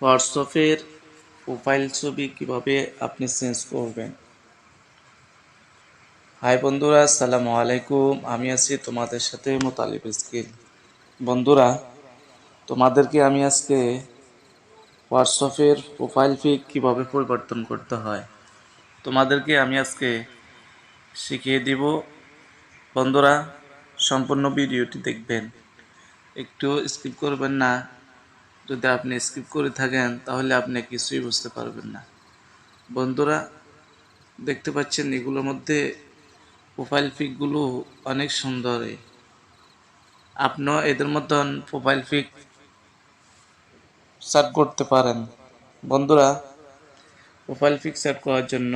হোয়াটসঅ্যাপের প্রোফাইল ছবি কীভাবে আপনি চেঞ্জ করবেন? হাই বন্ধুরা, আসসালামু আলাইকুম। আমি আছি তোমাদের সাথে মোতালিব স্কিল বন্ধুরা, তোমাদেরকে আমি আজকে হোয়াটসঅ্যাপের প্রোফাইল পিক কীভাবে পরিবর্তন করতে হয়, তোমাদেরকে আমি আজকে শিখিয়ে দিব। বন্ধুরা, সম্পূর্ণ ভিডিওটি দেখবেন। একটু স্কিপ করবেন না। যদি আপনি স্কিপ করে থাকেন, তাহলে আপনি কিছুই বুঝতে পারবেন না। বন্ধুরা, দেখতে পাচ্ছেন এগুলোর মধ্যে প্রোফাইল পিকগুলো অনেক সুন্দর। আপনিও এদের মতন প্রোফাইল পিক সেট করতে পারেন। বন্ধুরা প্রোফাইল পিক সেট করার জন্য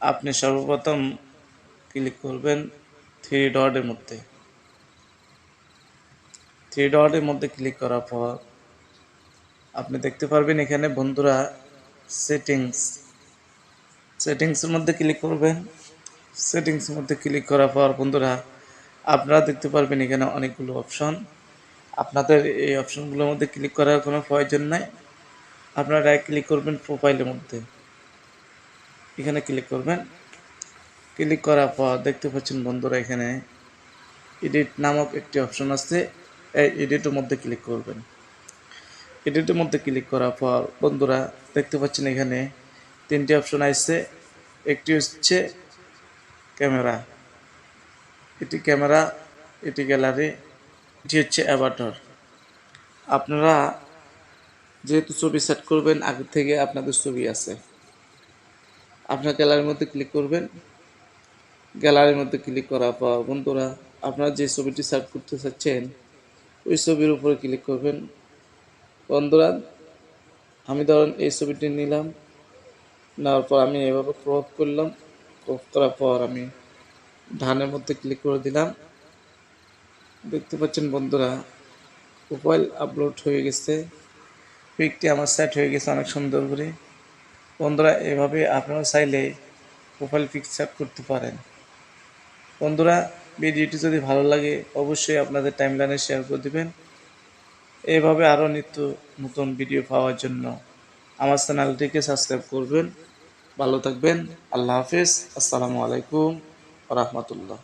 আপনি সর্বপ্রথম ক্লিক করবেন থ্রি ডটের মধ্যে। থ্রি ডটের মধ্যে ক্লিক করার পর আপনি দেখতে পারবেন এখানে বন্ধুরা সেটিংস সেটিংসের মধ্যে ক্লিক করবেন। সেটিংসের মধ্যে ক্লিক করার পর বন্ধুরা আপনারা দেখতে পারবেন এখানে অনেকগুলো অপশন আপনাদের এই অপশনগুলোর মধ্যে ক্লিক করার কোনো প্রয়োজন নাই। আপনারা ডাইরেক্ট ক্লিক করবেন প্রোফাইলের মধ্যে। এখানে ক্লিক করবেন। ক্লিক করার পর দেখতে পাচ্ছেন বন্ধুরা এখানে এডিট নামক একটি অপশন আছে। এই এডিটের মধ্যে ক্লিক করবেন। এডিটের মধ্যে ক্লিক করার পর বন্ধুরা দেখতে পাচ্ছেন এখানে তিনটি অপশন আসছে একটি হচ্ছে ক্যামেরা এটি ক্যামেরা এটি গ্যালারি এটি হচ্ছে অ্যাভাটার আপনারা যেহেতু ছবি সেট করবেন আগে থেকে আপনাদের ছবি আছে। আপনার গ্যালারির মধ্যে ক্লিক করবেন। গ্যালারির মধ্যে ক্লিক করার পর বন্ধুরা, আপনারা যে ছবিটি সেট করতে চাচ্ছেন, ওই ছবির উপরে ক্লিক করবেন। বন্ধুরা, আমি ধরেন এই ছবিটি নিলাম, নেওয়ার পর আমি এভাবে ক্রপ করলাম। ক্রপ করার পর আমি ধানের মধ্যে ক্লিক করে দিলাম। দেখতে পাচ্ছেন বন্ধুরা প্রোফাইল আপলোড হয়ে গেছে। পিকটি আমার সেট হয়ে গেছে অনেক সুন্দর করে। বন্ধুরা, এভাবে আপনারা চাইলে প্রোফাইল পিক সেট করতে পারেন। বন্ধুরা, ভিডিওটি যদি ভালো লাগে, অবশ্যই আপনাদের টাইমলাইনে শেয়ার করে দেবেন। এইভাবে আরও নিত্য নতুন ভিডিও পাওয়ার জন্য আমার চ্যানেলটিকে সাবস্ক্রাইব করবেন। ভালো থাকবেন। আল্লাহ হাফিজ। আসসালামু আলাইকুম রহমতুল্লাহ।